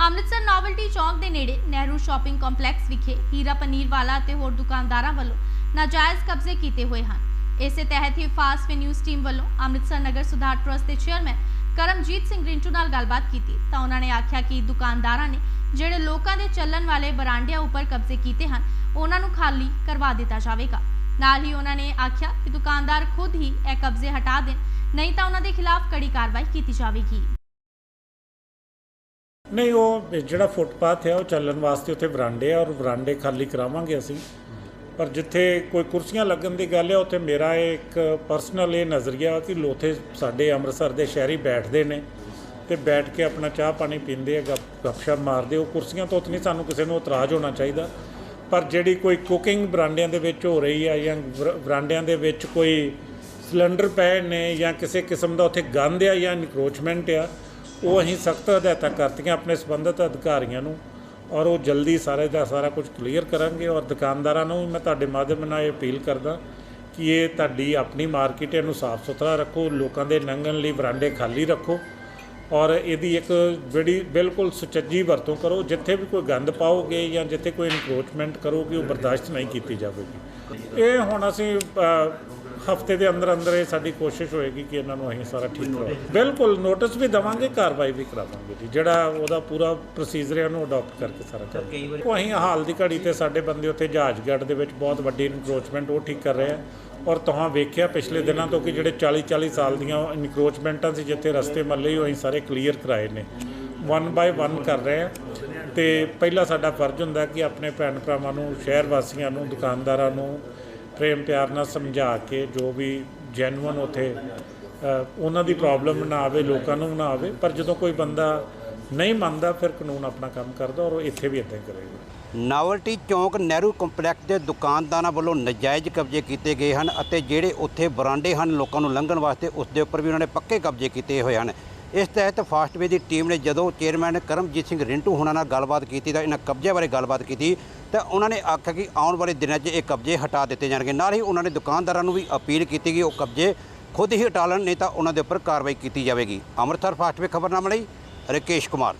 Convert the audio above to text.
Amritsar novelty ਚੌਂਕ ਦੇ ਨੇੜੇ Nehru shopping complex ਵਿਖੇ ਹੀਰਾ ਪਨੀਰ ਵਾਲਾ ਅਤੇ ਹੋਰ ਦੁਕਾਨਦਾਰਾਂ ਵੱਲੋਂ ਨਾਜਾਇਜ਼ ਕਬਜ਼ੇ ਕੀਤੇ ਹੋਏ ਹਨ। ਇਸੇ ਤਹਿਤ ਹੀ ਫਾਸਟ ਫੇ ਨਿਊਜ਼ ਟੀਮ ਵੱਲੋਂ ਅੰਮ੍ਰਿਤਸਰ ਨਗਰ ਸੁਧਾਰ ਟਰਸਟ ਦੇ ਚੇਅਰਮੈਨ ਕਰਮਜੀਤ ਸਿੰਘ ਰਿੰਟੂ ਨਾਲ ਗੱਲਬਾਤ ਕੀਤੀ। ਤਾਂ ਉਹਨਾਂ ਨੇ ਆਖਿਆ ਕਿ ਦੁਕਾਨਦਾਰਾਂ ਨੇ ਜਿਹੜੇ ਲੋਕਾਂ ਦੇ ਚੱਲਣ ਵਾਲੇ ਬਰਾਂਡਿਆਂ ਉੱਪਰ ਕਬਜ਼ੇ ਕੀਤੇ ਹਨ, ਉਹਨਾਂ ਨੂੰ ਖਾਲੀ ਕਰਵਾ ਦਿੱਤਾ ਜਾਵੇਗਾ। ਨਾਲ ਹੀ ਉਹਨਾਂ ਨੇ ਆਖਿਆ ਕਿ ਦੁਕਾਨਦਾਰ ਖੁਦ ਹੀ ਇਹ ਕਬਜ਼ੇ ਹਟਾ ਦੇਣ, ਨਹੀਂ ਤਾਂ ਉਹਨਾਂ ਦੇ ਖਿਲਾਫ ਕੜੀ ਕਾਰਵਾਈ ਕੀਤੀ ਜਾਵੇਗੀ। ਨਹੀਂ, ਉਹ ਜਿਹੜਾ ਫੁੱਟਪਾਥ ਹੈ, ਉਹ ਚੱਲਣ ਵਾਸਤੇ ਉੱਥੇ ਵਰਾਂਡੇ ਆ ਔਰ ਵਰਾਂਡੇ ਖਾਲੀ ਕਰਾਵਾਂਗੇ ਅਸੀਂ। ਪਰ ਜਿੱਥੇ ਕੋਈ ਕੁਰਸੀਆਂ ਲੱਗਣ ਦੀ ਗੱਲ ਹੈ, ਉੱਥੇ ਮੇਰਾ ਇਹ ਇੱਕ ਪਰਸਨਲ ਇਹ ਨਜ਼ਰੀਆ ਕਿ ਲੋਥੇ ਸਾਡੇ ਅੰਮ੍ਰਿਤਸਰ ਦੇ ਸ਼ਹਿਰੀ ਬੈਠਦੇ ਨੇ ਤੇ ਬੈਠ ਕੇ ਆਪਣਾ ਚਾਹ ਪਾਣੀ ਪੀਂਦੇ ਆ, ਗੱਪ, ਗੱਪਸ਼ਪ ਮਾਰਦੇ ਉਹ ਕੁਰਸੀਆਂ ਤੋਂ ਉੱਥੇ ਨਹੀਂ ਸਾਨੂੰ ਕਿਸੇ ਨੂੰ ਇਤਰਾਜ਼ ਹੋਣਾ ਚਾਹੀਦਾ। ਪਰ ਜਿਹੜੀ ਕੋਈ ਕੁਕਿੰਗ ਬਰਾਂਡਿਆਂ ਦੇ ਵਿੱਚ ਹੋ ਰਹੀ ਆ ਜਾਂ ਵਰ- ਬਰਾਂਡਿਆਂ ਦੇ ਵਿੱਚ ਕੋਈ ਸਿਲੰਡਰ ਪਏ ਨੇ ਜਾਂ ਕਿਸੇ ਕਿਸਮ ਦਾ ਉੱਥੇ ਗੰਦ ਆ ਜਾਂ ਇਨਕਰੋਚਮੈਂਟ ਆ ਉਹ ਅਸੀਂ ਸਖਤ ਹਦਾਇਤਾਂ ਕਰਤੀਆਂ ਆਪਣੇ ਸੰਬੰਧਿਤ ਅਧਿਕਾਰੀਆਂ ਨੂੰ ਔਰ ਉਹ ਜਲਦੀ ਸਾਰੇ ਦਾ ਸਾਰਾ ਕੁਝ ਕਲੀਅਰ ਕਰਾਂਗੇ ਔਰ ਦੁਕਾਨਦਾਰਾਂ ਨੂੰ ਵੀ ਮੈਂ ਤੁਹਾਡੇ ਮਾਧਿਅਮ ਨਾਲ ਇਹ ਅਪੀਲ ਕਰਦਾ ਕਿ ਇਹ ਤੁਹਾਡੀ ਆਪਣੀ ਮਾਰਕੀਟ ਇਹਨੂੰ ਸਾਫ਼ ਸੁਥਰਾ ਰੱਖੋ, ਲੋਕਾਂ ਦੇ ਲੰਘਣ ਲਈ ਬਰਾਂਡੇ ਖਾਲੀ ਰੱਖੋ ਔਰ ਇਹਦੀ ਇੱਕ ਜਿਹੜੀ ਬਿਲਕੁਲ ਸੁਚੱਜੀ ਵਰਤੋਂ ਕਰੋ, ਜਿੱਥੇ ਵੀ ਕੋਈ ਗੰਦ ਪਾਓਗੇ ਜਾਂ ਜਿੱਥੇ ਕੋਈ ਇਨਕਰੋਚਮੈਂਟ ਕਰੋਗੇ, ਉਹ ਬਰਦਾਸ਼ਤ ਨਹੀਂ ਕੀਤੀ ਜਾਵੇਗੀ। ਇਹ ਹੁਣ ਅਸੀਂ ਹਫ਼ਤੇ ਦੇ ਅੰਦਰ ਅੰਦਰ ਇਹ ਸਾਡੀ ਕੋਸ਼ਿਸ਼ ਹੋਏਗੀ ਕਿ ਇਹਨਾਂ ਨੂੰ ਅਸੀਂ ਸਾਰਾ ਠੀਕ ਕਰਾਓ ਬਿਲਕੁਲ ਨੋਟਿਸ ਵੀ ਦਵਾਂਗੇ ਕਾਰਵਾਈ ਵੀ ਕਰਾਵਾਂਗੇ ਜੀ ਜਿਹੜਾ ਉਹਦਾ ਪੂਰਾ ਪ੍ਰੋਸੀਜਰ ਹੈ ਉਹਨੂੰ ਅਡਾਪਟ ਕਰਕੇ ਸਾਰਾ ਕਰਾਂਗੇ। ਉਹ ਅਸੀਂ ਹਾਲ ਦੀ ਘੜੀ ਤੇ ਸਾਡੇ ਬੰਦੇ ਉੱਥੇ ਜਹਾਜ਼ਗੜ੍ਹ ਦੇ ਵਿੱਚ ਬਹੁਤ ਵੱਡੀ ਇਨਕਰੋਚਮੈਂਟ ਉਹ ਠੀਕ ਕਰ ਰਹੇ ਆ। ਔਰ ਤੁਹਾਂ ਵੇਖਿਆ ਪਿਛਲੇ ਦਿਨਾਂ ਤੋਂ ਕਿ ਜਿਹੜੇ 40 40 ਸਾਲ ਦੀਆਂ ਇਨਕਰੋਚਮੈਂਟਾਂ ਸੀ ਜਿੱਥੇ ਰਸਤੇ ਮੱਲੇ ਹੀ ਉਹ ਅਸੀਂ ਸਾਰੇ ਕਲੀਅਰ ਕਰਾਏ ਨੇ। ਵਨ ਬਾਈ ਵਨ ਕਰ ਰਹੇ ਆ। ਤੇ ਪਹਿਲਾ ਸਾਡਾ ਫਰਜ਼ ਹੁੰਦਾ ਕਿ ਆਪਣੇ ਭੈਣ ਭਰਾਵਾਂ ਨੂੰ ਸ਼ਹਿਰ ਵਾਸੀਆਂ ਨੂੰ ਦੁਕਾਨਦਾਰਾਂ ਨੂੰ ਪ੍ਰੇਮ ਪਿਆਰ ਨਾਲ ਸਮਝਾ ਕੇ ਜੋ ਵੀ ਜੈਨੂਅਨ ਉਥੇ ਉਹਨਾਂ ਦੀ ਪ੍ਰੋਬਲਮ ਨਾ ਆਵੇ ਲੋਕਾਂ ਨੂੰ ਨਾ ਆਵੇ ਪਰ ਜਦੋਂ ਕੋਈ ਬੰਦਾ ਨਹੀਂ ਮੰਨਦਾ, ਫਿਰ ਕਾਨੂੰਨ ਆਪਣਾ ਕੰਮ ਕਰਦਾ ਔਰ ਉਹ ਇੱਥੇ ਵੀ ਇਦਾਂ ਕਰੇਗਾ। ਨਾਵਲਟੀ ਚੌਂਕ ਨਹਿਰੂ ਕੰਪਲੈਕਸ ਦੇ ਦੁਕਾਨਦਾਰਾਂ ਵੱਲੋਂ ਨਜਾਇਜ਼ ਕਬਜ਼ੇ ਕੀਤੇ ਗਏ ਹਨ ਅਤੇ ਜਿਹੜੇ ਉੱਥੇ ਬਰਾਂਡੇ ਹਨ, ਲੋਕਾਂ ਨੂੰ ਲੰਘਣ ਵਾਸਤੇ ਉਸ ਦੇ ਉੱਪਰ ਵੀ ਉਹਨਾਂ ਨੇ ਪੱਕੇ ਕਬਜ਼ੇ ਕੀਤੇ ਹੋਏ ਹਨ। ਇਸ ਤਹਿਤ ਫਾਸਟਵੇ ਦੀ ਟੀਮ ਨੇ ਜਦੋਂ ਚੇਅਰਮੈਨ ਕਰਮਜੀਤ ਸਿੰਘ ਰਿੰਟੂ ਹੁਣਾਂ ਨਾਲ ਗੱਲਬਾਤ ਕੀਤੀ ਤਾਂ ਇਹਨਾਂ ਕਬਜ਼ੇ ਬਾਰੇ ਗੱਲਬਾਤ ਕੀਤੀ ਤਾਂ ਉਹਨਾਂ ਨੇ ਆਖਿਆ ਕਿ ਆਉਣ ਵਾਲੇ ਦਿਨਾਂ 'ਚ ਇਹ ਕਬਜ਼ੇ ਹਟਾ ਦਿੱਤੇ ਜਾਣਗੇ। ਨਾਲ ਹੀ ਉਹਨਾਂ ਨੇ ਦੁਕਾਨਦਾਰਾਂ ਨੂੰ ਵੀ ਅਪੀਲ ਕੀਤੀ ਕਿ ਉਹ ਕਬਜ਼ੇ ਖੁਦ ਹੀ ਹਟਾ ਲੈਣ, ਨਹੀਂ ਤਾਂ ਉਹਨਾਂ ਦੇ ਉੱਪਰ ਕਾਰਵਾਈ ਕੀਤੀ ਜਾਵੇਗੀ। ਅੰਮ੍ਰਿਤਸਰ ਫਾਸਟਵੇ ਖਬਰਨਾਮਾ ਲਈ ਰਕੇਸ਼ ਕੁਮਾਰ।